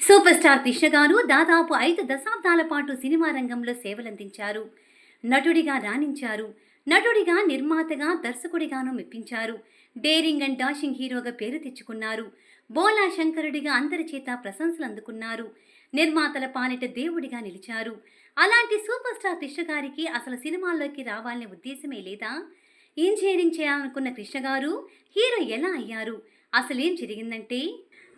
Super star Krishna గారు దాదాపు ఐదు దశాబ్దాల పాటు సినిమా రంగంలో సేవలందించారు. నటుడిగా రాణించారు. నటుడిగా నిర్మాతగా దర్శకుడిగాను మెప్పించారు. డేరింగ్ అండ్ డాషింగ్ హీరోగా పేరు తెచ్చుకున్నారు. బోలా శంకరుడిగా అందరి చేత ప్రశంసలు అందుకున్నారు. నిర్మాతల పాలిట దేవుడిగా నిలిచారు. అలాంటి సూపర్ స్టార్ కృష్ణ గారికి అసలు సినిమాల్లోకి రావాలనే ఉద్దేశమే లేదా? ఇంజనీరింగ్ చేయాలనుకున్న కృష్ణ గారు హీరో ఎలా అయ్యారు? అసలేం జరిగిందంటే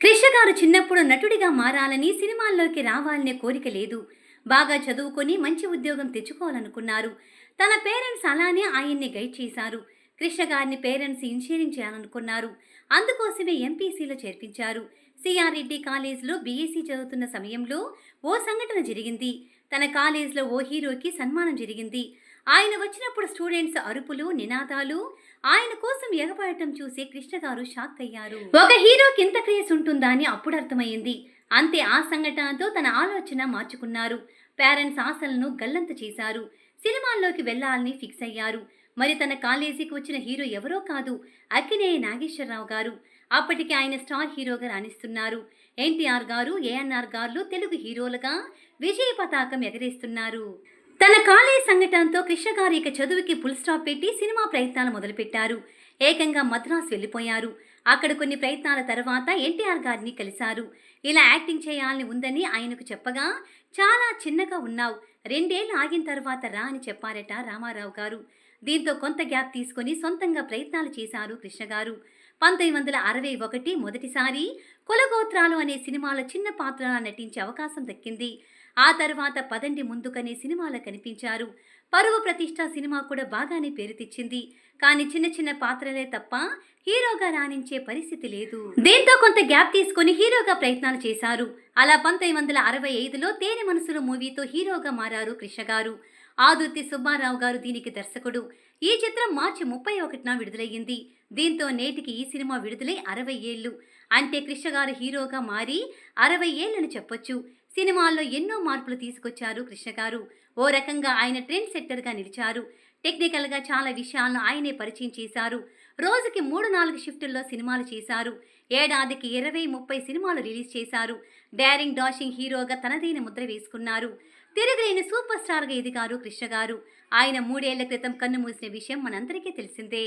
కృష్ణ గారు చిన్నప్పుడు నటుడిగా మారాలని సినిమాల్లోకి రావాలనే కోరిక లేదు. బాగా చదువుకొని మంచి ఉద్యోగం తెచ్చుకోవాలనుకున్నారు. తన పేరెంట్స్ అలానే ఆయన్ని గైడ్ చేశారు. కృష్ణ గారిని పేరెంట్స్ ఇంజనీరింగ్ చేయాలనుకున్నారు. అందుకోసమే ఎంపీసీలో చేర్పించారు. సిఆర్ రెడ్డి కాలేజ్లో బీఎస్సీ చదువుతున్న సమయంలో ఓ సంఘటన జరిగింది. తన కాలేజ్లో ఓ హీరోకి సన్మానం జరిగింది. ఆయన వచ్చినప్పుడు స్టూడెంట్స్ అరుపులు నినాదాలు ఆయన కోసం ఎగబడటం చూసి కృష్ణ గారు షాక్ అయ్యారు. ఒక హీరోకి ఇంత క్రేజ్ ఉంటుందా అని అప్పుడు అర్థమైంది అంతే ఆ సంఘటనతో తన ఆలోచన మార్చుకున్నారు. పేరెంట్స్ ఆశలను గల్లంత చేశారు. సినిమాల్లోకి వెళ్ళాలని ఫిక్స్ అయ్యారు. మరి తన కాలేజీకి వచ్చిన హీరో ఎవరో కాదు అక్కినేయ నాగేశ్వరరావు గారు. అప్పటికి ఆయన స్టార్ హీరోగా రాణిస్తున్నారు. ఎన్టీఆర్ గారు ఏఎన్ఆర్ గారు తెలుగు హీరోలుగా విజయ పతాకం ఎగరేస్తున్నారు. తన కాలేజ్ సంఘటనతో కృష్ణగారు ఇక చదువుకి ఫుల్ స్టాప్ పెట్టి సినిమా ప్రయత్నాలు మొదలుపెట్టారు. ఏకంగా మద్రాసు వెళ్ళిపోయారు. అక్కడ కొన్ని ప్రయత్నాల తర్వాత ఎన్టీఆర్ గారిని కలిశారు. ఇలా యాక్టింగ్ చేయాలని ఉందని ఆయనకు చెప్పగా చాలా చిన్నగా ఉన్నావు. రెండేళ్ళు ఆగిన తర్వాత రా అని చెప్పారట రామారావు గారు. దీంతో కొంత గ్యాప్ తీసుకొని సొంతంగా ప్రయత్నాలు చేశారు కృష్ణ గారు. పంతొమ్మిది వందల అరవై ఒకటి మొదటిసారి కులగోత్రాలు అనే సినిమాలో చిన్న పాత్రలా నటించే అవకాశం దక్కింది. ఆ తర్వాత పదండి ముందుకనే సినిమాలో కనిపించారు. పరువు ప్రతిష్ట సినిమా కూడా బాగానే పేరు తెచ్చింది. కానీ చిన్న చిన్న పాత్రలే తప్ప హీరోగా రాణించే పరిస్థితి లేదు. దీంతో కొంత గ్యాప్ తీసుకొని హీరోగా ప్రయత్నాలు చేశారు. అలా పంతొమ్మిది వందల అరవై ఐదులో తేనె మనసులు మూవీతో హీరోగా మారారు కృష్ణ గారు. ఆదుర్తి సుబ్బారావు గారు దీనికి దర్శకుడు. ఈ చిత్రం మార్చి ముప్పై ఒకటిన విడుదలయ్యింది. దీంతో నేటికి ఈ సినిమా విడుదలై అరవై ఏళ్ళు. అంటే కృష్ణ గారు హీరోగా మారి అరవై ఏళ్ళని చెప్పొచ్చు. సినిమాల్లో ఎన్నో మార్పులు తీసుకొచ్చారు కృష్ణ గారు. ఓ రకంగా ఆయన ట్రెండ్ సెట్టర్గా నిలిచారు. టెక్నికల్గా చాలా విషయాలను ఆయనే పరిచయం చేశారు. రోజుకి మూడు నాలుగు షిఫ్టుల్లో సినిమాలు చేశారు. ఏడాదికి ఇరవై ముప్పై సినిమాలు రిలీజ్ చేశారు. డైరింగ్ డాషింగ్ హీరోగా తనదైన ముద్ర వేసుకున్నారు. తిరగలేని సూపర్ స్టార్గా ఎదిగారు కృష్ణ గారు. ఆయన మూడేళ్ళ క్రితం కన్ను మూసిన విషయం మనందరికీ తెలిసిందే.